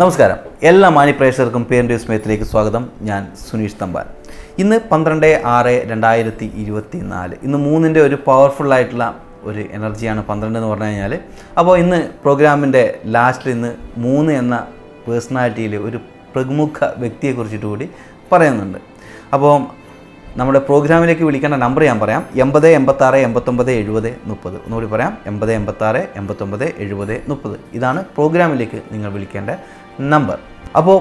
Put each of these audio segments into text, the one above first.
നമസ്കാരം. എല്ലാ മാനിപ്രേക്ഷകർക്കും പേരന്റ് വിസ്മയത്തിലേക്ക് സ്വാഗതം. ഞാൻ സുനീഷ് തമ്പാൻ. ഇന്ന് പന്ത്രണ്ട് ആറ് രണ്ടായിരത്തി ഇരുപത്തി നാല് ഇന്ന് മൂന്നിന്റെ ഒരു പവർഫുൾ ആയിട്ടുള്ള ഒരു എനർജിയാണ് പന്ത്രണ്ട് എന്ന് പറഞ്ഞു കഴിഞ്ഞാൽ അപ്പോൾ ഇന്ന് പ്രോഗ്രാമിന്റെ ലാസ്റ്റിൽ ഇന്ന് മൂന്ന് എന്ന പേഴ്സണാലിറ്റിയിൽ ഒരു പ്രമുഖ വ്യക്തിയെക്കുറിച്ചിട്ട് കൂടി പറയുന്നുണ്ട്. അപ്പോൾ നമ്മുടെ പ്രോഗ്രാമിലേക്ക് വിളിക്കേണ്ട നമ്പർ ഞാൻ പറയാം. എൺപത് എൺപത്താറ് എൺപത്തൊമ്പത് എഴുപത് മുപ്പത്. ഒന്നുകൂടി പറയാം. എൺപത് എൺപത്താറ് എൺപത്തൊമ്പത് എഴുപത് മുപ്പത്. ഇതാണ് പ്രോഗ്രാമിലേക്ക് നിങ്ങൾ വിളിക്കേണ്ട നമ്പർ. അപ്പോൾ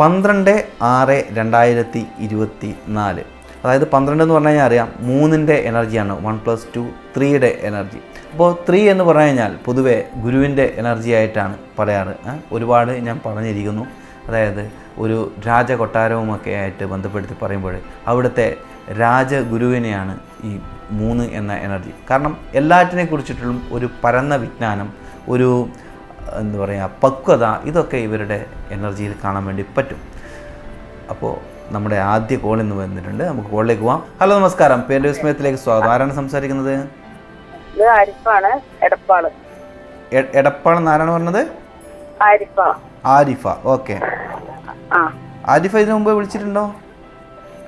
പന്ത്രണ്ട് ആറ് രണ്ടായിരത്തി ഇരുപത്തി നാല് അതായത് പന്ത്രണ്ട് എന്ന് പറഞ്ഞു കഴിഞ്ഞാൽ അറിയാം മൂന്നിന്റെ എനർജിയാണ്. വൺ പ്ലസ് ടു ത്രീയുടെ എനർജി. അപ്പോൾ ത്രീ എന്ന് പറഞ്ഞു കഴിഞ്ഞാൽ പൊതുവേ ഗുരുവിന്റെ എനർജി ആയിട്ടാണ് പറയാറ്. ഒരുപാട് ഞാൻ പറഞ്ഞിരിക്കുന്നു. അതായത് ഒരു രാജകൊട്ടാരവുമൊക്കെ ആയിട്ട് ബന്ധപ്പെടുത്തി പറയുമ്പോൾ അവിടുത്തെ രാജഗുരുവിനെയാണ് ഈ മൂന്ന് എന്ന എനർജി. കാരണം എല്ലാറ്റിനെ കുറിച്ചിട്ടുള്ള ഒരു പരന്ന വിജ്ഞാനം ഒരു എന്താ പറയുക പക്വത ഇതൊക്കെ ഇവരുടെ എനർജിയിൽ കാണാൻ വേണ്ടി പറ്റും. അപ്പോൾ നമ്മുടെ ആദ്യ കോൾ എന്ന് വന്നിട്ടുണ്ട്. നമുക്ക് കോളിലേക്ക് പോവാം. ഹലോ നമസ്കാരം. പേര് വിസ്മയത്തിലേക്ക് സ്വാഗതം. ആരാണ് സംസാരിക്കുന്നത്? ആരിഫാണ്. എടപ്പാൾ. എടപ്പാൾ ആരാണ് പറഞ്ഞത്? ആരിഫ. ആരിഫ. ഓക്കെ. ആരിഫ ഇതിനു മുമ്പ് വിളിച്ചിട്ടുണ്ടോ?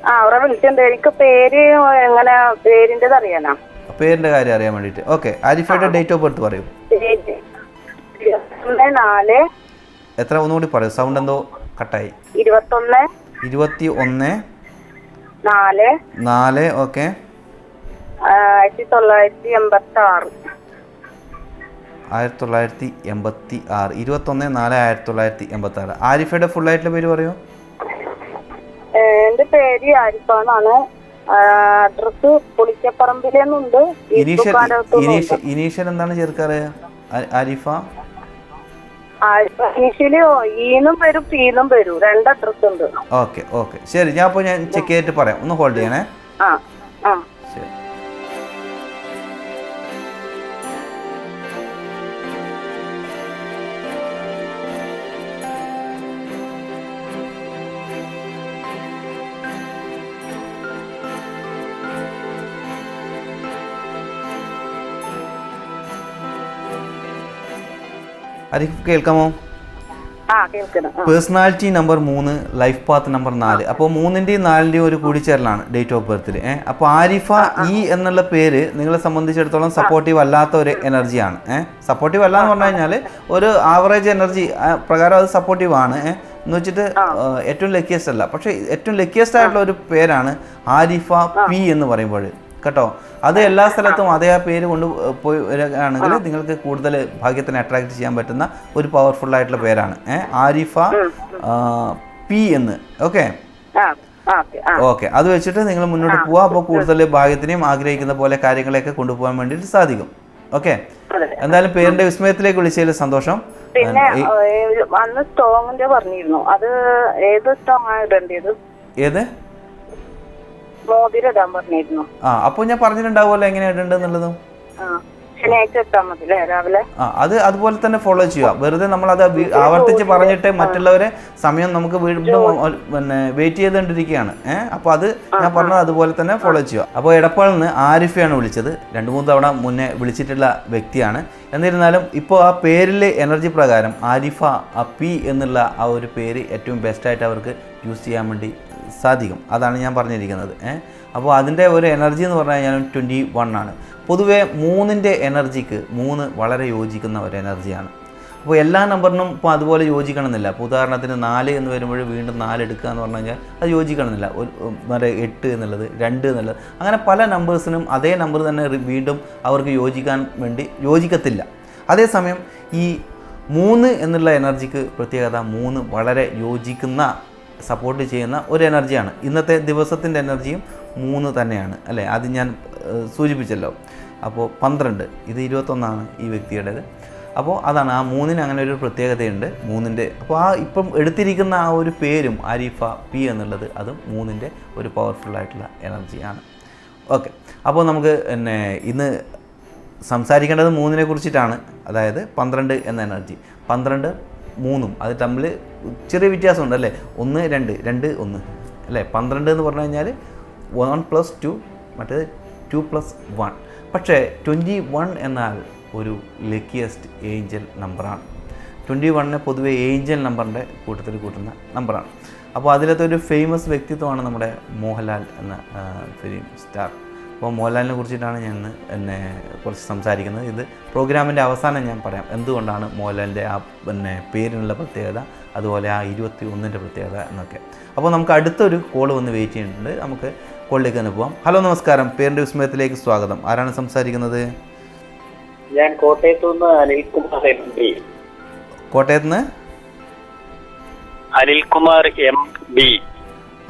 ആ അവരെ വിളിച്ചിട്ടുണ്ട്. എനിക്ക് പേര് എങ്ങനെ പേരിന്റെത് അറിയാനാ. പേരിന്റെ കാര്യം അറിയാൻ വേണ്ടി ഓക്കെ ആരിഫയുടെ ഡേറ്റ് ഓഫ് ബർത്ത് പറയൂ. പേര് ഇരുപത്തൊന്ന് നാല്. എത്ര? ഒന്നുകൂടി പറയൂ. സൗണ്ട് എന്തോ കട്ടായി. ഇരുപത്തൊന്ന് ഇരുപത്തി ഒന്ന് നാല്. നാല് ഓക്കെ. ആയിരത്തി തൊള്ളായിരത്തി എൺപത്തി ആറ് ആയിരത്തി തൊള്ളായിരത്തി എൺപത്തി ആറ് ഇരുപത്തൊന്ന് നാല് ആയിരത്തി തൊള്ളായിരത്തി എൺപത്തി ആറ് ആരിഫയുടെ ഫുൾ ആയിട്ടുള്ള പേര് പറയൂ. പേര് ആരിഫാന്നാണ് അഡ്രസ് പുളിക്കപ്പറമ്പിലെന്നുണ്ട്. ഇനീഷ്യൽ ഇനീഷ്യൽ എന്താണ് ചേർക്കാറ് ആരിഫ? ഈന്നും വരും രണ്ട് അഡ്രസ് ഉണ്ട് ഓക്കെ ഓക്കെ. ശരി ഞാൻ അപ്പോൾ ഞാൻ ചെക്ക് ചെയ്തിട്ട് പറയാം. ഒന്ന് ഹോൾഡ് ചെയ്യണേ. ആ ആ. ആരിഫ് കേൾക്കാമോ? പേഴ്സണാലിറ്റി നമ്പർ മൂന്ന് ലൈഫ് പാത്ത് നമ്പർ നാല്. അപ്പോൾ മൂന്നിന്റെയും നാലിന്റെയും ഒരു കൂടിച്ചേരലാണ് ഡേറ്റ് ഓഫ് ബർത്തിൽ ഏഹ് അപ്പോൾ ആരിഫ ഇ എന്നുള്ള പേര് നിങ്ങളെ സംബന്ധിച്ചിടത്തോളം സപ്പോർട്ടീവ് അല്ലാത്ത ഒരു എനർജിയാണ് ഏഹ് സപ്പോർട്ടീവ് അല്ല എന്ന് പറഞ്ഞു കഴിഞ്ഞാൽ ഒരു ആവറേജ് എനർജി പ്രകാരം അത് സപ്പോർട്ടീവ് ആണ്. ഏഹ് എന്ന് വെച്ചിട്ട് ഏറ്റവും ലക്കിയസ്റ്റ് അല്ല. പക്ഷേ ഏറ്റവും ലക്കിയസ്റ്റ് ആയിട്ടുള്ള ഒരു പേരാണ് ആരിഫ പി എന്ന് പറയുമ്പോൾ കേട്ടോ? അത് എല്ലാ സ്ഥലത്തും അതേ ആ പേര് കൊണ്ട് പോയി വരികയാണെങ്കിൽ നിങ്ങൾക്ക് കൂടുതൽ ഭാഗ്യത്തിന് അട്രാക്ട് ചെയ്യാൻ പറ്റുന്ന ഒരു പവർഫുൾ ആയിട്ടുള്ള പേരാണ്. ആരിഫ പി എന്ന്. ഓക്കെ? ഓക്കെ അത് വെച്ചിട്ട് നിങ്ങൾ മുന്നോട്ട് പോവാ. അപ്പോൾ കൂടുതൽ ഭാഗ്യത്തിനെയും ആഗ്രഹിക്കുന്ന പോലെ കാര്യങ്ങളെയൊക്കെ കൊണ്ടുപോകാൻ വേണ്ടിയിട്ട് സാധിക്കും. ഓക്കെ? എന്തായാലും പേരിന്റെ വിസ്മയത്തിലേക്ക് വിളിച്ചതിൽ സന്തോഷം. പിന്നെ ഏഹ്, അന്ന് സ്റ്റോങ്ങിന്റെ പറഞ്ഞിരുന്നു. അത് ഏത് സ്റ്റോങ് ആണ് ഇടേണ്ടത്? ഏത്? മോതിരം ഇടാൻ പറഞ്ഞിരുന്നു. ആ അപ്പോൾ ഞാൻ പറഞ്ഞിട്ടുണ്ടാവുമല്ലോ എങ്ങനെ ശനിയാഴ്ച മതി രാവിലെ? ആ അത് അതുപോലെ തന്നെ ഫോളോ ചെയ്യുക. വെറുതെ നമ്മൾ അത് ആവർത്തിച്ച് പറഞ്ഞിട്ട് മറ്റുള്ളവരെ സമയം നമുക്ക് വീണ്ടും പിന്നെ വെയിറ്റ് ചെയ്തുകൊണ്ടിരിക്കുകയാണ്. ഏഹ് അപ്പോൾ അത് ഞാൻ പറഞ്ഞത് അതുപോലെ തന്നെ ഫോളോ ചെയ്യുക. അപ്പോൾ എടപ്പാളിൽ നിന്ന് ആരിഫയാണ് വിളിച്ചത്. രണ്ട് മൂന്ന് തവണ മുന്നേ വിളിച്ചിട്ടുള്ള വ്യക്തിയാണ്. എന്നിരുന്നാലും ഇപ്പോൾ ആ പേരിലെ എനർജി പ്രകാരം ആരിഫ അപ്പി പി എന്നുള്ള ആ ഒരു പേര് ഏറ്റവും ബെസ്റ്റായിട്ട് അവർക്ക് യൂസ് ചെയ്യാൻ വേണ്ടി സാധിക്കും. അതാണ് ഞാൻ പറഞ്ഞിരിക്കുന്നത്. അപ്പോൾ അതിന്റെ ഒരു എനർജി എന്ന് പറഞ്ഞു കഴിഞ്ഞാൽ ട്വന്റി വൺ ആണ്. പൊതുവേ മൂന്നിന്റെ എനർജിക്ക് മൂന്ന് വളരെ യോജിക്കുന്ന ഒരു എനർജിയാണ്. അപ്പോൾ എല്ലാ നമ്പറിനും ഇപ്പോൾ അതുപോലെ യോജിക്കണമെന്നില്ല. അപ്പോൾ ഉദാഹരണത്തിന് നാല് എന്ന് വരുമ്പോൾ വീണ്ടും നാല് എടുക്കുക എന്ന് പറഞ്ഞു കഴിഞ്ഞാൽ അത് യോജിക്കണമെന്നില്ല. ഒരു വേറെ എട്ട് എന്നുള്ളത് രണ്ട് എന്നുള്ളത്. അങ്ങനെ പല നമ്പേഴ്സിനും അതേ നമ്പർ തന്നെ വീണ്ടും അവർക്ക് യോജിക്കാൻ വേണ്ടി യോജിക്കത്തില്ല. അതേസമയം ഈ മൂന്ന് എന്നുള്ള എനർജിക്ക് പ്രത്യേകത മൂന്ന് വളരെ യോജിക്കുന്ന സപ്പോർട്ട് ചെയ്യുന്ന ഒരു എനർജിയാണ്. ഇന്നത്തെ ദിവസത്തിന്റെ എനർജിയും മൂന്ന് തന്നെയാണ് അല്ലേ? അത് ഞാൻ സൂചിപ്പിച്ചല്ലോ. അപ്പോൾ പന്ത്രണ്ട് ഇത് ഇരുപത്തൊന്നാണ് ഈ വ്യക്തിയുടേത്. അപ്പോൾ അതാണ് ആ മൂന്നിന് അങ്ങനെ ഒരു പ്രത്യേകതയുണ്ട് മൂന്നിന്റെ അപ്പോൾ ആ ഇപ്പം എടുത്തിരിക്കുന്ന ആ ഒരു പേരും അരീഫ പി എന്നുള്ളത് അതും മൂന്നിന്റെ ഒരു പവർഫുൾ ആയിട്ടുള്ള എനർജിയാണ്. ഓക്കെ അപ്പോൾ നമുക്ക് പിന്നെ ഇന്ന് സംസാരിക്കേണ്ടത് മൂന്നിനെ കുറിച്ചിട്ടാണ്. അതായത് പന്ത്രണ്ട് എന്ന എനർജി. പന്ത്രണ്ട് മൂന്നും അത് തമ്മിൽ ചെറിയ വ്യത്യാസമുണ്ട് അല്ലേ? ഒന്ന് രണ്ട്. രണ്ട് ഒന്ന്. അല്ലേ? പന്ത്രണ്ട് എന്ന് പറഞ്ഞു കഴിഞ്ഞാൽ വൺ പ്ലസ് ടു മറ്റേത് ടു പ്ലസ് വൺ പക്ഷേ ട്വന്റി വൺ എന്നാൽ ഒരു ലക്കിയസ്റ്റ് ഏഞ്ചൽ നമ്പറാണ് ട്വന്റി വണ്ണിനെ പൊതുവെ ഏഞ്ചൽ നമ്പറിന്റെ കൂട്ടത്തിൽ കൂട്ടുന്ന നമ്പറാണ് അപ്പോൾ അതിലത്തെ ഒരു ഫേമസ് വ്യക്തിത്വമാണ് നമ്മുടെ മോഹൻലാൽ എന്ന ഫിലിം സ്റ്റാർ അപ്പോൾ മോഹൻലാലിനെ കുറിച്ചിട്ടാണ് ഞാൻ എന്നെ കുറച്ച് സംസാരിക്കുന്നത്. ഇത് പ്രോഗ്രാമിന്റെ അവസാനം ഞാൻ പറയാം. എന്തുകൊണ്ടാണ് മോഹൻലാലിന്റെ ആ പിന്നെ പേരിനുള്ള പ്രത്യേകത അതുപോലെ ആ ഇരുപത്തി ഒന്നിന്റെ പ്രത്യേകത എന്നൊക്കെ. അപ്പോൾ നമുക്ക് അടുത്തൊരു കോൾ വന്ന് വെയിറ്റ് ചെയ്യുന്നുണ്ട്. നമുക്ക് കോളിലേക്ക് തന്നെ പോവാം. ഹലോ നമസ്കാരം. പേരിന്റെ വിസ്മയത്തിലേക്ക് സ്വാഗതം. ആരാണ് സംസാരിക്കുന്നത്? ഞാൻ കോട്ടയത്തു നിന്ന് അനിൽകുമാർ എം പി. കോട്ടയത്ത് നിന്ന്? Anilkumar M B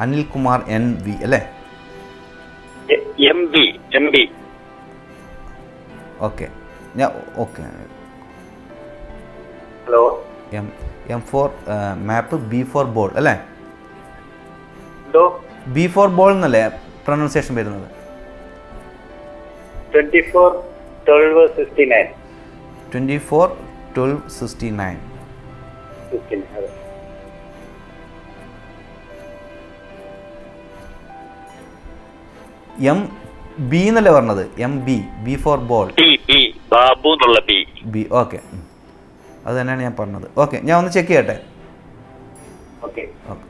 Anilkumar N V അല്ലേ? M B M B okay ഞാൻ okay hello M M for map B for ball അല്ലേ? ബി ഫോർ ബോൾ എന്നല്ലേ പ്രൊനൗൺസിയേഷൻ വരുന്നത്? Twenty four twelve sixty nine twenty four twelve sixty nine sixty nine അതെ. M B എന്നല്ലേ പറഞ്ഞത്? M B B for ball Babu എന്നുള്ള B B okay അത് തന്നെയാണ് ഞാൻ പറഞ്ഞത്. ഓക്കെ ഞാൻ ഒന്ന് ചെക്ക് ചെയ്യട്ടെ? ഓക്കെ ഓക്കെ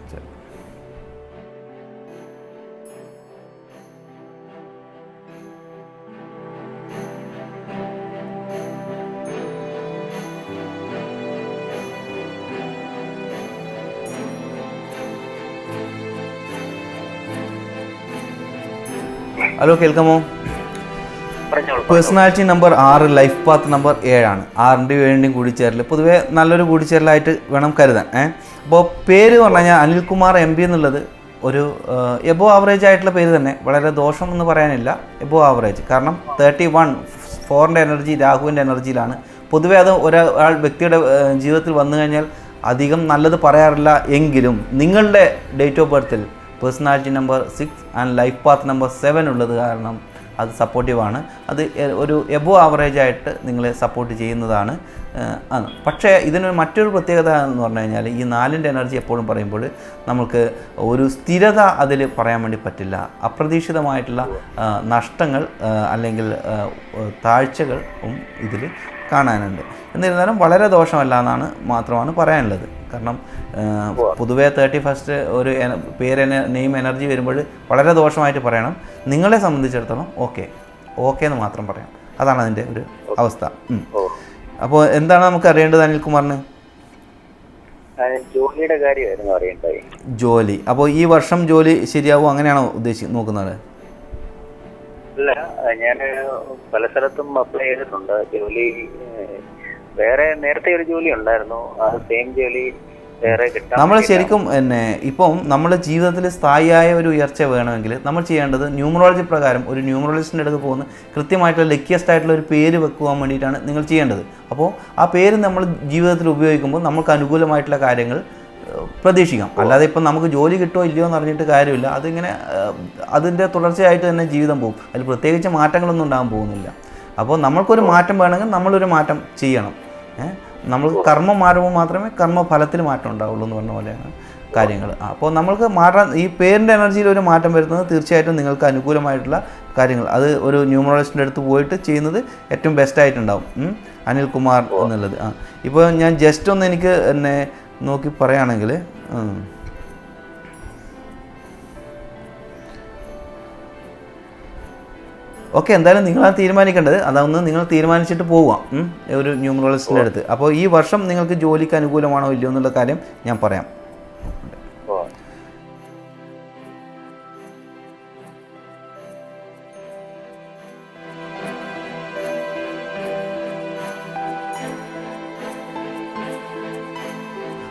ഹലോ കേൾക്കാമോ? പേഴ്സണാലിറ്റി നമ്പർ ആറ് ലൈഫ് പാത്ത് നമ്പർ ഏഴാണ്. ആറിന്റെ ഏഴിന്റെയും കൂടിച്ചേരൽ പൊതുവേ നല്ലൊരു കൂടിച്ചേരലായിട്ട് വേണം കരുതാൻ ഏ? അപ്പോൾ പേര് പറഞ്ഞു കഴിഞ്ഞാൽ അനിൽകുമാർ എം പി എന്നുള്ളത് ഒരു എബോ ആവറേജ് ആയിട്ടുള്ള പേര് തന്നെ. വളരെ ദോഷം എന്ന് പറയാനില്ല. എബോ ആവറേജ് കാരണം തേർട്ടി വൺ ഫോറിന്റെ എനർജി രാഹുവിന്റെ എനർജിയിലാണ് പൊതുവേ അത് ഒരാൾ വ്യക്തിയുടെ ജീവിതത്തിൽ വന്നു കഴിഞ്ഞാൽ അധികം നല്ലത് പറയാറില്ല എങ്കിലും നിങ്ങളുടെ date of ബർത്തിൽ personality number six and life path number seven ഉള്ളത് കാരണം അത് സപ്പോർട്ടീവാണ് അത് ഒരു എബോ ആവറേജ് ആയിട്ട് നിങ്ങളെ സപ്പോർട്ട് ചെയ്യുന്നതാണ് പക്ഷേ ഇതിനൊരു മറ്റൊരു പ്രത്യേകത എന്ന് പറഞ്ഞു കഴിഞ്ഞാൽ ഈ നാലിന്റെ എനർജി എപ്പോഴും പറയുമ്പോൾ നമുക്ക് ഒരു സ്ഥിരത അതിൽ പറയാൻ വേണ്ടി പറ്റില്ല. അപ്രതീക്ഷിതമായിട്ടുള്ള നഷ്ടങ്ങൾ അല്ലെങ്കിൽ താഴ്ചകളും ഇതിൽ കാണാനുണ്ട്. എന്നിരുന്നാലും വളരെ ദോഷമല്ല എന്നാണ് മാത്രമാണ് പറയാനുള്ളത്. കാരണം പൊതുവേ തേർട്ടി ഫസ്റ്റ് ഒരു പേര് നെയിം എനർജി വരുമ്പോൾ വളരെ ദോഷമായിട്ട് പറയണം. നിങ്ങളെ സംബന്ധിച്ചിടത്തോളം ഓക്കെ ഓക്കെ എന്ന് മാത്രം പറയാം. അതാണ് അതിന്റെ ഒരു അവസ്ഥ. അപ്പോൾ എന്താണ് നമുക്ക് അറിയേണ്ടത് അനിൽകുമാറിന്? ജോലിയുടെ കാര്യമായിരുന്നു അറിയേണ്ടത്. ജോലി. അപ്പോൾ ഈ വർഷം ജോലി ശരിയാവും? അങ്ങനെയാണോ ഉദ്ദേശി നോക്കുന്നത്? അല്ല ഞാൻ പല സ്ഥലത്തും അപ്ലൈ ചെയ്തിട്ടുണ്ട്. ജോലി വേറെ നേരത്തെ ഒരു ജോലി ഉണ്ടായിരുന്നു. ആ സെയിം ജോലി വേറെ കിട്ടാൻ നമ്മൾ. ശരിക്കും പിന്നെ ഇപ്പം നമ്മുടെ ജീവിതത്തിൽ സ്ഥായിയായ ഒരു ഉയർച്ച വേണമെങ്കിൽ നമ്മൾ ചെയ്യേണ്ടത് ന്യൂമറോളജി പ്രകാരം ഒരു ന്യൂമറോളജിസ്റ്റിന്റെ അടുത്ത് പോകുന്ന കൃത്യമായിട്ടുള്ള ലക്കിയസ്റ്റ് ആയിട്ടുള്ള ഒരു പേര് വെക്കുവാൻ വേണ്ടിയിട്ടാണ് നിങ്ങൾ ചെയ്യേണ്ടത്. അപ്പോൾ ആ പേര് നമ്മൾ ജീവിതത്തിൽ ഉപയോഗിക്കുമ്പോൾ നമുക്ക് അനുകൂലമായിട്ടുള്ള കാര്യങ്ങൾ പ്രതീക്ഷിക്കാം. അല്ലാതെ ഇപ്പം നമുക്ക് ജോലി കിട്ടുമോ ഇല്ലയോ എന്ന് അറിഞ്ഞിട്ട് കാര്യമില്ല. അതിങ്ങനെ അതിന്റെ തുടർച്ചയായിട്ട് തന്നെ ജീവിതം പോകും. അതിൽ പ്രത്യേകിച്ച് മാറ്റങ്ങളൊന്നും ഉണ്ടാകാൻ പോകുന്നില്ല. അപ്പോൾ നമ്മൾക്കൊരു മാറ്റം വേണമെങ്കിൽ നമ്മളൊരു മാറ്റം ചെയ്യണം. നമ്മൾ കർമ്മം മാറുമ്പോൾ മാത്രമേ കർമ്മഫലത്തിൽ മാറ്റം ഉണ്ടാവുള്ളൂ എന്ന് പറഞ്ഞ പോലെയാണ് കാര്യങ്ങൾ. അപ്പോൾ നമ്മൾക്ക് മാറാൻ ഈ പേരിന്റെ എനർജിയിൽ ഒരു മാറ്റം വരുന്നത് തീർച്ചയായിട്ടും നിങ്ങൾക്ക് അനുകൂലമായിട്ടുള്ള കാര്യങ്ങൾ. അത് ഒരു ന്യൂമറോളജിസ്റ്റിന്റെ അടുത്ത് പോയിട്ട് ചെയ്യുന്നത് ഏറ്റവും ബെസ്റ്റ് ആയിട്ടുണ്ടാവും. അനിൽ അനിൽകുമാർ എന്നുള്ളത്. ആ ഇപ്പോൾ ഞാൻ ജസ്റ്റ് ഒന്ന് എനിക്ക് എന്നെ നോക്കി പറയുകയാണെങ്കിൽ ഓക്കെ എന്തായാലും നിങ്ങളാണ് തീരുമാനിക്കേണ്ടത്. അതൊന്ന് നിങ്ങൾ തീരുമാനിച്ചിട്ട് പോവാം ഒരു ന്യൂമറോളജിസ്റ്റിന്റെ അടുത്ത്. അപ്പോൾ ഈ വർഷം നിങ്ങൾക്ക് ജോലിക്ക് അനുകൂലമാണോ ഇല്ലയോ എന്നുള്ള കാര്യം ഞാൻ പറയാം.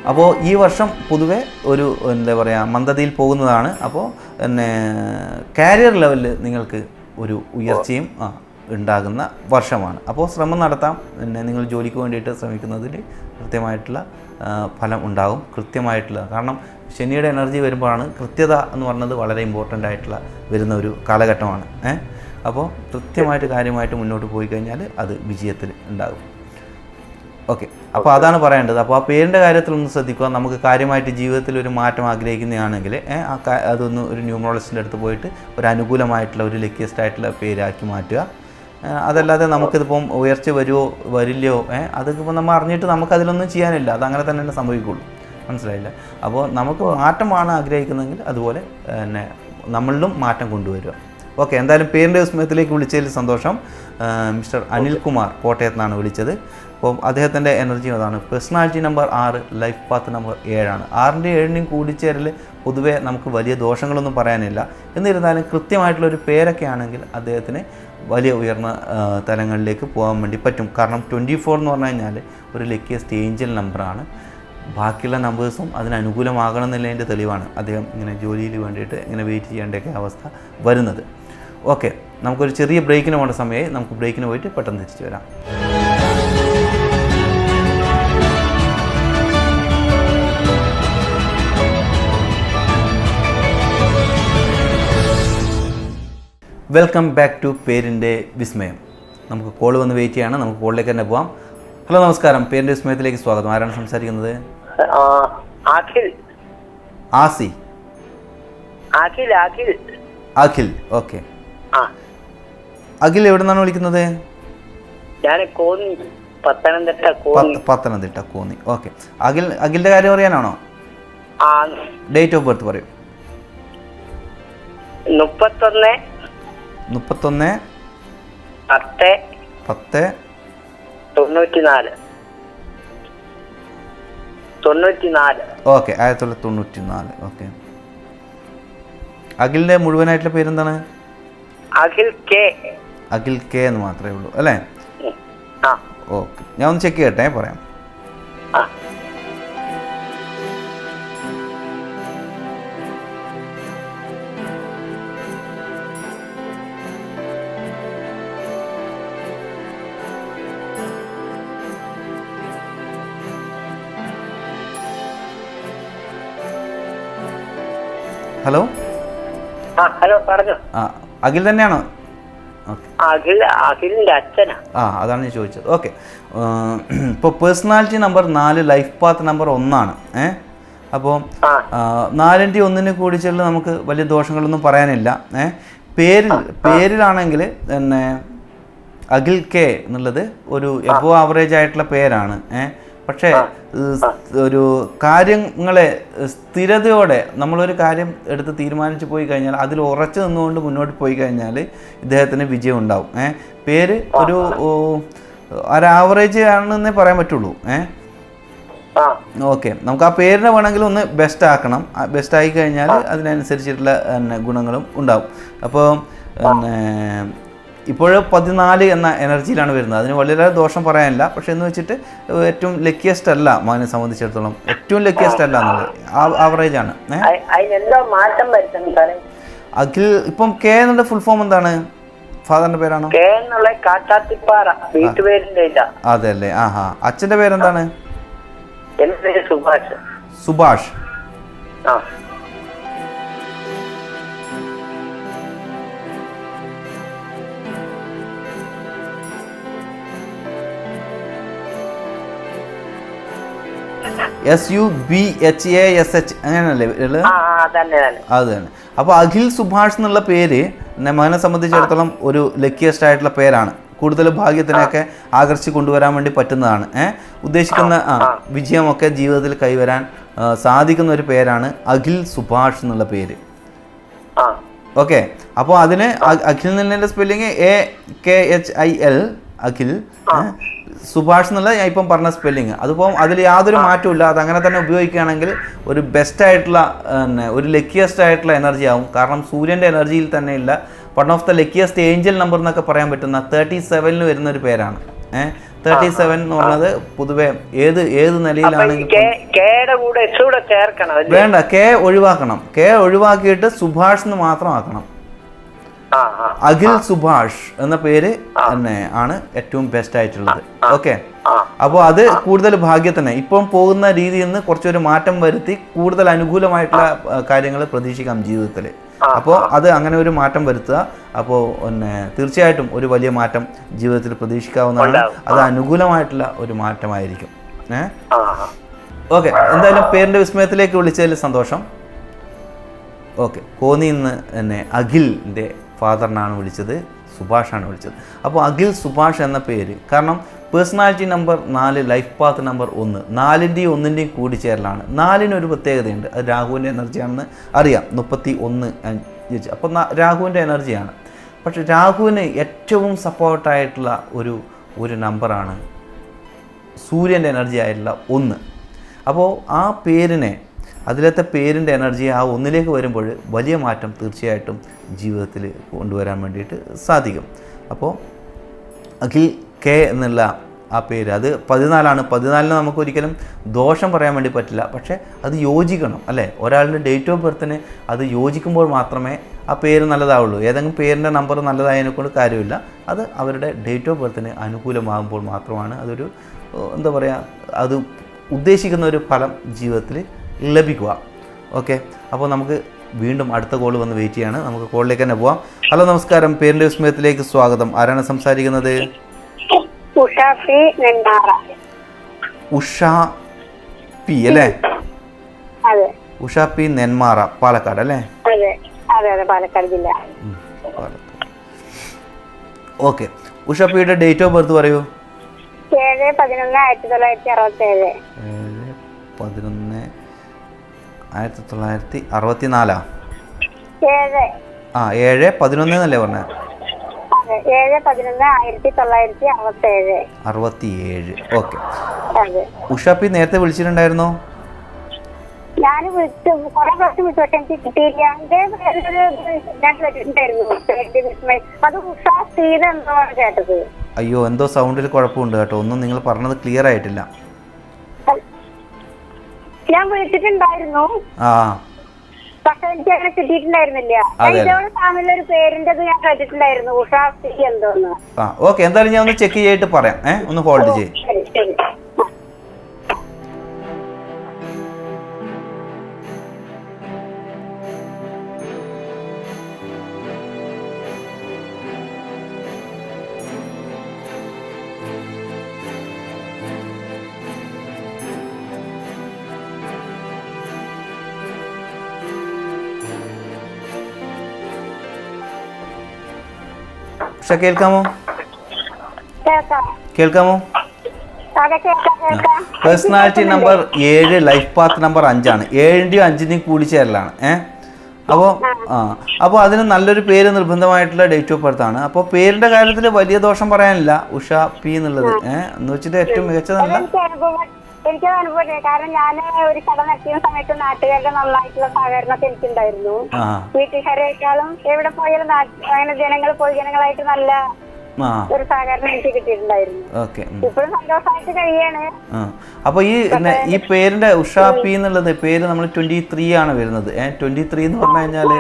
അപ്പോൾ ഈ വർഷം പൊതുവെ ഒരു എന്താ പറയുക മന്ദതയിൽ പോകുന്നതാണ്. അപ്പോൾ പിന്നെ കാരിയർ ലെവലിൽ നിങ്ങൾക്ക് ഒരു ഉയർച്ചയും ഉണ്ടാകുന്ന വർഷമാണ്. അപ്പോൾ ശ്രമം നടത്താം. പിന്നെ നിങ്ങൾ ജോലിക്ക് വേണ്ടിയിട്ട് ശ്രമിക്കുന്നതിൽ കൃത്യമായിട്ടുള്ള ഫലം ഉണ്ടാകും. കൃത്യമായിട്ടുള്ള കാരണം ശനിയുടെ എനർജി വരുമ്പോഴാണ് കൃത്യത എന്ന് പറയുന്നത് വളരെ ഇമ്പോർട്ടന്റ് ആയിട്ടുള്ള വരുന്ന ഒരു കാലഘട്ടമാണ്. ഏ? അപ്പോൾ കൃത്യമായിട്ട് കാര്യമായിട്ട് മുന്നോട്ട് പോയി കഴിഞ്ഞാൽ അത് വിജയത്തിൽ ഉണ്ടാകും. ഓക്കെ. അപ്പോൾ അതാണ് പറയേണ്ടത്. അപ്പോൾ ആ പേരിന്റെ കാര്യത്തിലൊന്ന് ശ്രദ്ധിക്കുക. നമുക്ക് കാര്യമായിട്ട് ജീവിതത്തിൽ ഒരു മാറ്റം ആഗ്രഹിക്കുന്നതാണെങ്കിൽ അതൊന്ന് ഒരു ന്യൂമറോളജിസ്റ്റിന്റെ അടുത്ത് പോയിട്ട് ഒരു അനുകൂലമായിട്ടുള്ള ഒരു ലക്കിയസ്റ്റ് ആയിട്ടുള്ള പേരാക്കി മാറ്റുക. അതല്ലാതെ നമുക്കിതിപ്പം ഉയർച്ച വരുമോ വരില്ലയോ അതൊക്കെ ഇപ്പോൾ നമ്മൾ അറിഞ്ഞിട്ട് നമുക്ക് അതിലൊന്നും ചെയ്യാനില്ല. അത് അങ്ങനെ തന്നെ സംഭവിക്കുള്ളൂ. മനസ്സിലായില്ല? അപ്പോൾ നമുക്ക് മാറ്റമാണ് ആഗ്രഹിക്കുന്നതെങ്കിൽ അതുപോലെ തന്നെ നമ്മളിലും മാറ്റം കൊണ്ടുവരിക. ഓക്കെ എന്തായാലും പേരിന്റെ വിസ്മയത്തിലേക്ക് വിളിച്ചതിൽ സന്തോഷം. മിസ്റ്റർ അനിൽകുമാർ കോട്ടയത്ത് നിന്നാണ് വിളിച്ചത്. അപ്പം അദ്ദേഹത്തിന്റെ എനർജി അതാണ്. പേഴ്സണാലിറ്റി നമ്പർ ആറ് ലൈഫ് പാത്ത് നമ്പർ ഏഴാണ്. ആറിന്റെ ഏഴിന്റെയും കൂടിച്ചേരൽ പൊതുവേ നമുക്ക് വലിയ ദോഷങ്ങളൊന്നും പറയാനില്ല. എന്നിരുന്നാലും കൃത്യമായിട്ടുള്ള ഒരു പേരൊക്കെ ആണെങ്കിൽ അദ്ദേഹത്തിന് വലിയ ഉയർന്ന തലങ്ങളിലേക്ക് പോകാൻ വേണ്ടി പറ്റും. കാരണം ട്വന്റി ഫോർ എന്ന് പറഞ്ഞു കഴിഞ്ഞാൽ ഒരു ലക്കിയസ്റ്റ് ഏഞ്ചൽ നമ്പറാണ്. ബാക്കിയുള്ള നമ്പേഴ്സും അതിനനുകൂലമാകണമെന്നുള്ളതിന്റെ തെളിവാണ് അദ്ദേഹം ഇങ്ങനെ ജോലിയിൽ വേണ്ടിയിട്ട് ഇങ്ങനെ വെയിറ്റ് ചെയ്യേണ്ടൊക്കെ അവസ്ഥ വരുന്നത്. ഓക്കെ നമുക്കൊരു ചെറിയ ബ്രേക്കിന് പോകേണ്ട സമയമായി. നമുക്ക് ബ്രേക്കിന് പോയിട്ട് പെട്ടെന്ന് തിരിച്ചു വരാം. വെൽക്കം ബാക്ക് ടു പേരിന്റെ വിസ്മയം. നമുക്ക് കോൾ വന്ന് വെയിറ്റ് ചെയ്യാണ്. നമുക്ക് കോളിലേക്ക് തന്നെ പോവാം. ഹലോ നമസ്കാരം. പേരിന്റെ വിസ്മയത്തിലേക്ക് സ്വാഗതം. ആരാണ് സംസാരിക്കുന്നത്? ആസി. അഖിൽ ഓക്കെ. അഖിൽ എവിടെ നിന്നാണ് വിളിക്കുന്നത് പത്തനംതിട്ട കോന്നി. ഓക്കെ. അഖിൽ അഖിലിന്റെ കാര്യം അറിയാനാണോ? ഡേറ്റ് ഓഫ് ബർത്ത് പറയൂ. മുപ്പത്തൊന്ന്. മുപ്പത്തൊന്ന്. പത്ത്. പത്ത്. തൊണ്ണൂറ്റിനാല്. തൊണ്ണൂറ്റിനാല്. ഓക്കെ ആയിരത്തി തൊള്ളായിരത്തി തൊണ്ണൂറ്റിനാല്. ഓക്കെ. അഖിലിന്റെ മുഴുവനായിട്ടുള്ള പേരെന്താണ്? അഖിൽ കെ. അഖിൽ കെ എന്ന് മാത്രമേ ഉള്ളൂ അല്ലേ? ഓക്കെ. ഞാൻ ഒന്ന് ചെക്ക് ചെയ്യട്ടെ പറയാം. ഹലോ ആ ഹലോ പറഞ്ഞു. ആ അഖിൽ തന്നെയാണോ? ആ അതാണ് ഞാൻ ചോദിച്ചത്. ഓക്കെ. ഇപ്പോൾ പേഴ്സണാലിറ്റി നമ്പർ നാല് ലൈഫ് പാത്ത് നമ്പർ ഒന്നാണ്. ഏ? അപ്പോൾ നാലിന്റെ ഒന്നിന് കൂടിച്ചുള്ള നമുക്ക് വലിയ ദോഷങ്ങളൊന്നും പറയാനില്ല. ഏ? പേരിൽ പേരിലാണെങ്കിൽ പിന്നെ അഖിൽ കെ എന്നുള്ളത് ഒരു എബോ ആവറേജ് ആയിട്ടുള്ള പേരാണ്. ഏ? പക്ഷേ ഒരു കാര്യങ്ങളെ സ്ഥിരതയോടെ നമ്മളൊരു കാര്യം എടുത്ത് തീരുമാനിച്ചു പോയി കഴിഞ്ഞാൽ അതിൽ ഉറച്ചു നിന്നുകൊണ്ട് മുന്നോട്ട് പോയി കഴിഞ്ഞാൽ ഇദ്ദേഹത്തിന് വിജയം ഉണ്ടാവും. ഏഹ് പേര് ഒരു ഒരു ആവറേജ് ആണെന്നേ പറയാൻ പറ്റുള്ളൂ. ഏഹ് ഓക്കെ. നമുക്ക് ആ പേരിനെ വേണമെങ്കിൽ ഒന്ന് ബെസ്റ്റ് ആക്കണം. ബെസ്റ്റ് ആയി കഴിഞ്ഞാൽ അതിനനുസരിച്ചിട്ടുള്ള ഗുണങ്ങളും ഉണ്ടാവും. അപ്പോൾ പിന്നെ ഇപ്പോൾ പതിനാല് എന്ന എനർജിയിലാണ് വരുന്നത്. അതിന് വളരെ ദോഷം പറയാനില്ല. പക്ഷെ എന്ന് വെച്ചിട്ട് ഏറ്റവും ലക്കിയസ്റ്റ് അല്ല മകനെ സംബന്ധിച്ചിടത്തോളം. ഏറ്റവും ലക്കിയസ്റ്റ് അല്ല എന്നുള്ളത്. ആവറേജ് ആണ്. അഖിൽ ഇപ്പം കെ എന്നുള്ള ഫുൾ ഫോം എന്താണ്? ഫാദറിന്റെ പേരാണോ? കെ എന്നുള്ള കാട്ടാത്തിപ്പാറ വീട്ടുപേരിന്റെ അതെ അല്ലേ ആഹാ. അച്ഛന്റെ പേരെന്താണ്? Subhash. Subhash. S U B H A S H അങ്ങനെയല്ലേ അത് തന്നെ അപ്പോൾ അഖിൽ സുഭാഷ് എന്നുള്ള പേര് മകനെ സംബന്ധിച്ചിടത്തോളം ഒരു ലക്കിയസ്റ്റ് ആയിട്ടുള്ള പേരാണ്. കൂടുതൽ ഭാഗ്യത്തിനെയൊക്കെ ആകർഷിച്ച് കൊണ്ടുവരാൻ വേണ്ടി പറ്റുന്നതാണ്. ഏഹ് ഉദ്ദേശിക്കുന്ന ആ വിജയമൊക്കെ ജീവിതത്തിൽ കൈവരാൻ സാധിക്കുന്ന ഒരു പേരാണ് അഖിൽ സുഭാഷ് എന്നുള്ള പേര്. ഓക്കെ. അപ്പോൾ അതിന് അഖിൽ നിന്നെ spelling A K H I L Akhil? Subhash എന്നുള്ള ഞാൻ ഇപ്പം പറഞ്ഞ സ്പെല്ലിങ് അതിപ്പം അതിൽ യാതൊരു മാറ്റവും ഇല്ല. അത് അങ്ങനെ തന്നെ ഉപയോഗിക്കുകയാണെങ്കിൽ ഒരു ബെസ്റ്റ് ആയിട്ടുള്ള പിന്നെ ഒരു ലക്കിയസ്റ്റ് ആയിട്ടുള്ള എനർജി ആവും. കാരണം സൂര്യന്റെ എനർജിയിൽ തന്നെ ഇല്ല. One of the luckiest angel number എന്നൊക്കെ പറയാൻ പറ്റുന്ന തേർട്ടി സെവനിൽ വരുന്ന ഒരു പേരാണ്. ഏഹ് തേർട്ടി സെവൻ എന്ന് പറഞ്ഞത് പൊതുവെ ഏത് ഏത് നിലയിലാണെങ്കിൽ വേണ്ട. കെ ഒഴിവാക്കണം. കെ ഒഴിവാക്കിയിട്ട് സുഭാഷ് എന്ന് മാത്രം ആക്കണം ആ ആ അഖിൽ സുഭാഷ് എന്ന പേര് തന്നെ ആണ് ഏറ്റവും ബെസ്റ്റ് ആയിട്ടുള്ളത്. ഓക്കെ അപ്പോൾ അത് കൂടുതൽ ഭാഗ്യത്തന്നെ ഇപ്പം പോകുന്ന രീതിയിൽ നിന്ന് കുറച്ചൊരു മാറ്റം വരുത്തി കൂടുതൽ അനുകൂലമായിട്ടുള്ള കാര്യങ്ങൾ പ്രതീക്ഷിക്കാം ജീവിതത്തിൽ അപ്പോൾ അത് അങ്ങനെ ഒരു മാറ്റം വരുത്തുക. അപ്പോൾ പിന്നെ തീർച്ചയായിട്ടും ഒരു വലിയ മാറ്റം ജീവിതത്തിൽ പ്രതീക്ഷിക്കാവുന്നതാണ്. അത് അനുകൂലമായിട്ടുള്ള ഒരു മാറ്റമായിരിക്കും. ആ. ഓക്കെ എന്തായാലും പേരിന്റെ വിസ്മയത്തിലേക്ക് വിളിച്ചതിൽ സന്തോഷം. ഓക്കെ കോന്നിയിൽ നിന്ന് തന്നെ അഖിലിന്റെ ഫാദറിനാണ് വിളിച്ചത് സുഭാഷാണ് വിളിച്ചത്. അപ്പോൾ അഖിൽ സുഭാഷ് എന്ന പേര്. കാരണം പേഴ്സണാലിറ്റി നമ്പർ നാല് ലൈഫ് പാത്ത് നമ്പർ ഒന്ന് നാലിന്റെയും ഒന്നിന്റെയും കൂടിച്ചേരലാണ് നാലിനൊരു പ്രത്യേകതയുണ്ട്. അത് രാഹുവിന്റെ എനർജിയാണെന്ന് അറിയാം. മുപ്പത്തി ഒന്ന് അപ്പോൾ രാഹുവിന്റെ എനർജിയാണ്. പക്ഷെ രാഹുവിന് ഏറ്റവും സപ്പോർട്ടായിട്ടുള്ള ഒരു ഒരു നമ്പറാണ് സൂര്യന്റെ എനർജി ആയിട്ടുള്ള ഒന്ന്. അപ്പോൾ ആ പേരിനെ അതിലത്തെ പേരിന്റെ എനർജി ആ ഒന്നിലേക്ക് വരുമ്പോൾ വലിയ മാറ്റം തീർച്ചയായിട്ടും ജീവിതത്തിൽ കൊണ്ടുവരാൻ വേണ്ടിയിട്ട് സാധിക്കും. അപ്പോൾ അഖിൽ കെ എന്നുള്ള ആ പേര് അത് പതിനാലാണ്. പതിനാലിന് നമുക്ക് ഒരിക്കലും ദോഷം പറയാൻ വേണ്ടി പറ്റില്ല. പക്ഷേ അത് യോജിക്കണം അല്ലേ? ഒരാളുടെ ഡേറ്റ് ഓഫ് ബർത്തിന് അത് യോജിക്കുമ്പോൾ മാത്രമേ ആ പേര് നല്ലതാവുള്ളൂ. ഏതെങ്കിലും പേരിന്റെ നമ്പർ നല്ലതായതിനെ കൊണ്ട് കാര്യമില്ല. അത് അവരുടെ ഡേറ്റ് ഓഫ് ബർത്തിന് അനുകൂലമാകുമ്പോൾ മാത്രമാണ് അതൊരു എന്താ പറയുക അത് ഉദ്ദേശിക്കുന്ന ഒരു ഫലം ജീവിതത്തിൽ ലഭിക്കുക. ഓക്കെ? അപ്പോൾ നമുക്ക് വീണ്ടും അടുത്ത കോൾ വന്ന് വെയിറ്റ് ചെയ്യാണ്. നമുക്ക് കോളിലേക്ക് തന്നെ പോവാം. ഹലോ നമസ്കാരം. പേരിന്റെ വിസ്മയത്തിലേക്ക് സ്വാഗതം. ആരാണ് സംസാരിക്കുന്നത്? ഉഷ പി അല്ലേ? ഉഷ പി നെന്മാറ പാലക്കാട് അല്ലേ? പാലക്കാട് ജില്ല. ഓക്കെ. ഉഷ പിയുടെ ഡേറ്റ് ഓഫ് ബർത്ത് പറയൂ. ഏഴ് പതിനൊന്ന് ആയിരത്തി തൊള്ളായിരത്തി അറുപത്തി ഏഴ് ഏഴ് പതിനൊന്ന് ആയിരത്തി തൊള്ളായിരത്തി അറുപത്തി നാലാ ആ ഏഴ് പതിനൊന്ന് എന്നല്ലേ പറഞ്ഞത് ഏഴ് പതിനൊന്ന് ആയിരത്തി തൊള്ളായിരത്തി അറുപത്തി ഏഴ് ഓക്കെ. അതെ. ഉഷ നേരത്തെ വിളിച്ചിട്ടുണ്ടായിരുന്നോ? ഞാൻ വിളിച്ചു. കുറെ പ്രാവശ്യം വിളിച്ചു. പക്ഷെ എനിക്ക് കിട്ടിയില്ല. ഇതേ വേറൊരു ഇത് ഞാൻ കേട്ടിട്ടുണ്ടായിരുന്നു. അത് ഉഷാ സീത എന്തോന്ന് കേട്ടത്. അയ്യോ എന്തോ സൗണ്ടിൽ കുഴപ്പമുണ്ട് കേട്ടോ. ഒന്നും നിങ്ങൾ പറഞ്ഞത് ക്ലിയർ ആയിട്ടില്ല. ഞാൻ വിളിച്ചിട്ടുണ്ടായിരുന്നു. ആ. പക്ഷെ എനിക്ക് അങ്ങനെ കിട്ടിയിട്ടുണ്ടായിരുന്നില്ല. അതെ. ഇതോടെ ഫാമിലി ഒരു പേരിന്റെ ഇത് ഞാൻ കേട്ടിട്ടുണ്ടായിരുന്നു. ഉഷാ സ്ഥിതി എന്തോന്ന് ആ ഓക്കെ എന്തായാലും ഞാൻ ഒന്ന് ചെക്ക് ചെയ്തിട്ട് പറയാം. ഏ ഒന്ന് ഹോൾഡ് ചെയ്യും. ഉഷ കേൾക്കാമോ കേൾക്കാം കേൾക്കാമോ പേഴ്സണാലിറ്റി നമ്പർ ഏഴ് ലൈഫ് പാത്ത് നമ്പർ അഞ്ചാണ്. ഏഴിന്റെയും അഞ്ചിന്റെയും കൂടിച്ചേരലാണ് ഏ? അപ്പോൾ ആ. അപ്പോൾ അതിന് നല്ലൊരു പേര് നിർബന്ധമായിട്ടുള്ള ഡേറ്റ് ഓഫ് ബർത്ത് ആണ്. അപ്പോൾ പേരിന്റെ കാര്യത്തിൽ വലിയ ദോഷം പറയാനില്ല. ഉഷ പി എന്നുള്ളത്. ഏഹ് എന്ന് വെച്ചിട്ട് ഏറ്റവും മികച്ചതല്ല? എനിക്ക് അനുഭവം കാരണം ഞാൻ ഒരു കട നടത്തിയ സമയത്ത് നാട്ടുകാരുടെ നന്നായിട്ടുള്ള സഹകരണമൊക്കെ എനിക്കുണ്ടായിരുന്നു. വീട്ടുകാരെക്കാളും എവിടെ പോയാലും അങ്ങനെ ജനങ്ങൾ പൊതുജനങ്ങളായിട്ട് നല്ല ഒരു സഹകരണം എനിക്ക് കിട്ടിയിട്ടുണ്ടായിരുന്നു. ഓക്കെ ഇപ്പോഴും സന്തോഷമായിട്ട് കഴിയാണ്. ആ. അപ്പോൾ ഈ പേരിന്റെ ഈ പേരിന്റെ ഉഷ പി എന്നുള്ളത് പേര് നമ്മൾ ട്വന്റി ത്രീ ആണ് വരുന്നത്. ഏ ട്വന്റി ത്രീ എന്ന് പറഞ്ഞു കഴിഞ്ഞാൽ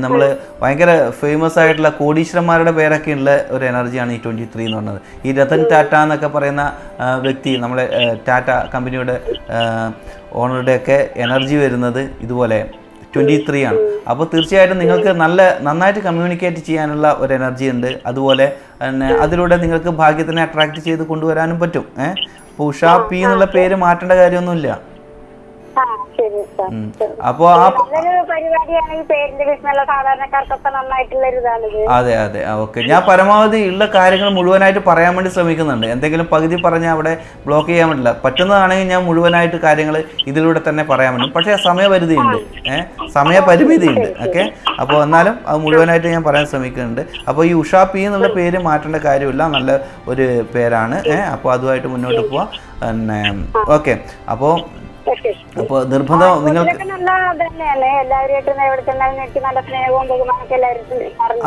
നമ്മൾ ഭയങ്കര ഫേമസ് ആയിട്ടുള്ള കോടീശ്വരന്മാരുടെ പേരൊക്കെ ഉള്ള ഒരു എനർജിയാണ് ഈ ട്വന്റി ത്രീ എന്ന് പറഞ്ഞത്. ഈ രതൻ ടാറ്റ എന്നൊക്കെ പറയുന്ന വ്യക്തി നമ്മുടെ ടാറ്റ കമ്പനിയുടെ ഓണറുടെയൊക്കെ എനർജി വരുന്നത് ഇതുപോലെ ട്വന്റി ത്രീ ആണ്. അപ്പോൾ തീർച്ചയായിട്ടും നിങ്ങൾക്ക് നല്ല നന്നായിട്ട് കമ്മ്യൂണിക്കേറ്റ് ചെയ്യാനുള്ള ഒരു എനർജി ഉണ്ട്. അതുപോലെ പിന്നെ അതിലൂടെ നിങ്ങൾക്ക് ഭാഗ്യത്തിനെ അട്രാക്റ്റ് ചെയ്ത് കൊണ്ടുവരാനും പറ്റും. ഏഹ് അപ്പോൾ ഉഷാ പി എന്നുള്ള പേര് മാറ്റേണ്ട കാര്യമൊന്നുമില്ല. അപ്പോൾ ആ അതെ അതെ. ഓക്കെ. ഞാൻ പരമാവധി ഉള്ള കാര്യങ്ങൾ മുഴുവനായിട്ട് പറയാൻ വേണ്ടി ശ്രമിക്കുന്നുണ്ട്. എന്തെങ്കിലും പകുതി പറഞ്ഞാൽ അവിടെ ബ്ലോക്ക് ചെയ്യാൻ പറ്റില്ല. പറ്റുന്നതാണെങ്കിൽ ഞാൻ മുഴുവനായിട്ട് കാര്യങ്ങൾ ഇതിലൂടെ തന്നെ പറയാൻ പറ്റും. പക്ഷേ സമയപരിധിയുണ്ട്. ഏഹ് സമയപരിമിതിയുണ്ട്. ഓക്കെ? അപ്പോൾ എന്നാലും അത് മുഴുവനായിട്ട് ഞാൻ പറയാൻ ശ്രമിക്കുന്നുണ്ട്. അപ്പോൾ ഈ ഉഷാ പി എന്നുള്ള പേര് മാറ്റേണ്ട കാര്യമില്ല. നല്ല ഒരു പേരാണ്. ഏഹ് അപ്പോൾ അതുമായിട്ട് മുന്നോട്ട് പോവാം. പിന്നെ ഓക്കെ. അപ്പോൾ അപ്പോൾ നിർബന്ധം എല്ലാവരും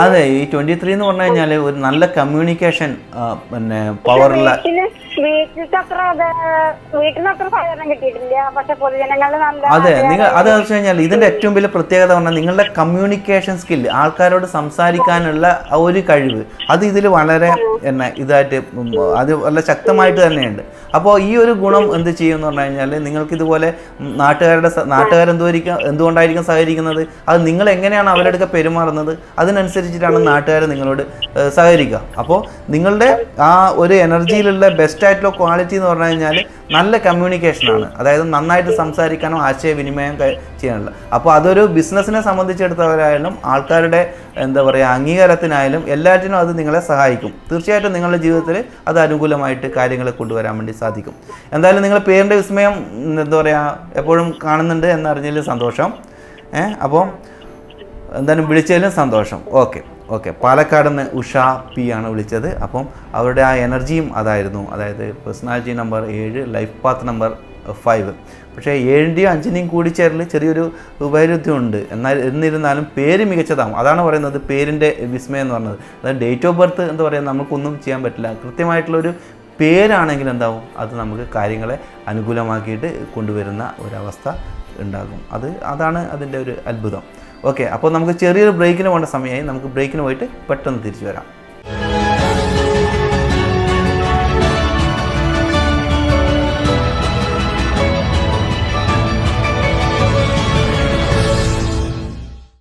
അതെ ഈ ട്വന്റി ത്രീ എന്ന് പറഞ്ഞു കഴിഞ്ഞാൽ ഒരു നല്ല കമ്മ്യൂണിക്കേഷൻ പിന്നെ പവറുള്ള അത് നിങ്ങൾ അത് വെച്ച് കഴിഞ്ഞാൽ ഇതിന്റെ ഏറ്റവും വലിയ പ്രത്യേകത പറഞ്ഞാൽ നിങ്ങളുടെ കമ്മ്യൂണിക്കേഷൻ സ്കില്ല് ആൾക്കാരോട് സംസാരിക്കാനുള്ള ആ ഒരു കഴിവ് അത് ഇതിൽ വളരെ എന്നെ ഇതായിട്ട് അത് വളരെ ശക്തമായിട്ട് തന്നെയുണ്ട്. അപ്പോൾ ഈ ഒരു ഗുണം എന്ത് ചെയ്യുമെന്ന് പറഞ്ഞു കഴിഞ്ഞാൽ നിങ്ങൾക്ക് ഇതുപോലെ നാട്ടുകാരുടെ നാട്ടുകാർ നാട്ടുകാരെന്തുമായിരിക്കും എന്തുകൊണ്ടായിരിക്കും സഹകരിക്കുന്നത്? അത് നിങ്ങൾ എങ്ങനെയാണ് അവരുടെ പെരുമാറുന്നത്? അതിനനുസരിച്ചിട്ടാണ് നാട്ടുകാർ നിങ്ങളോട് സഹകരിക്കുക അപ്പോൾ നിങ്ങളുടെ ആ ഒരു എനർജിയിലുള്ള ബെസ്റ്റ് ആയിട്ടുള്ള ക്വാളിറ്റി എന്ന് പറഞ്ഞു കഴിഞ്ഞാൽ നല്ല കമ്മ്യൂണിക്കേഷനാണ് അതായത് നന്നായിട്ട് സംസാരിക്കാനോ ആശയവിനിമയം ചെയ്യാനുള്ളത്. അപ്പോൾ അതൊരു ബിസിനസ്സിനെ സംബന്ധിച്ചിടത്തോളായാലും ആൾക്കാരുടെ എന്താ പറയുക അംഗീകാരത്തിനായാലും എല്ലാറ്റിനും അത് നിങ്ങളെ സഹായിക്കും. തീർച്ചയായിട്ടും നിങ്ങളുടെ ജീവിതത്തിൽ അത് അനുകൂലമായിട്ട് കാര്യങ്ങൾ കൊണ്ടുവരാൻ വേണ്ടി സാധിക്കും. എന്തായാലും നിങ്ങൾ പേരിന്റെ വിസ്മയം എന്താ പറയുക എപ്പോഴും കാണുന്നുണ്ട് എന്നറിഞ്ഞതിൽ സന്തോഷം. ഏഹ് അപ്പോൾ എന്തായാലും വിളിച്ചതിലും സന്തോഷം. Okay okay. പാലക്കാട് നിന്ന് ഉഷ പി ആണ് വിളിച്ചത്. അപ്പം അവരുടെ ആ എനർജിയും അതായിരുന്നു. അതായത് പേഴ്സണാലിറ്റി നമ്പർ ഏഴ് ലൈഫ് പാത്ത് നമ്പർ ഫൈവ് പക്ഷേ ഏഴിന്റെയും അഞ്ചിന്റെയും കൂടി ചേരൽ ചെറിയൊരു വൈരുദ്ധ്യമുണ്ട് എന്നാൽ എന്നിരുന്നാലും പേര് മികച്ചതാകും അതാണ് പറയുന്നത് പേരിന്റെ വിസ്മയം എന്ന് പറയുന്നത് അതായത് ഡേറ്റ് ഓഫ് ബർത്ത് എന്ന് പറയുക നമുക്കൊന്നും ചെയ്യാൻ പറ്റില്ല. കൃത്യമായിട്ടുള്ളൊരു പേരാണെങ്കിൽ എന്താവും? അത് നമുക്ക് കാര്യങ്ങളെ അനുകൂലമാക്കിയിട്ട് കൊണ്ടുവരുന്ന ഒരവസ്ഥ ഉണ്ടാകും. അത് അതാണ് അതിന്റെ ഒരു അത്ഭുതം. ഓക്കെ അപ്പോൾ നമുക്ക് ചെറിയൊരു ബ്രേക്കിന് പോകേണ്ട സമയമായി. നമുക്ക് ബ്രേക്കിന് പോയിട്ട് പെട്ടെന്ന് തിരിച്ചു വരാം.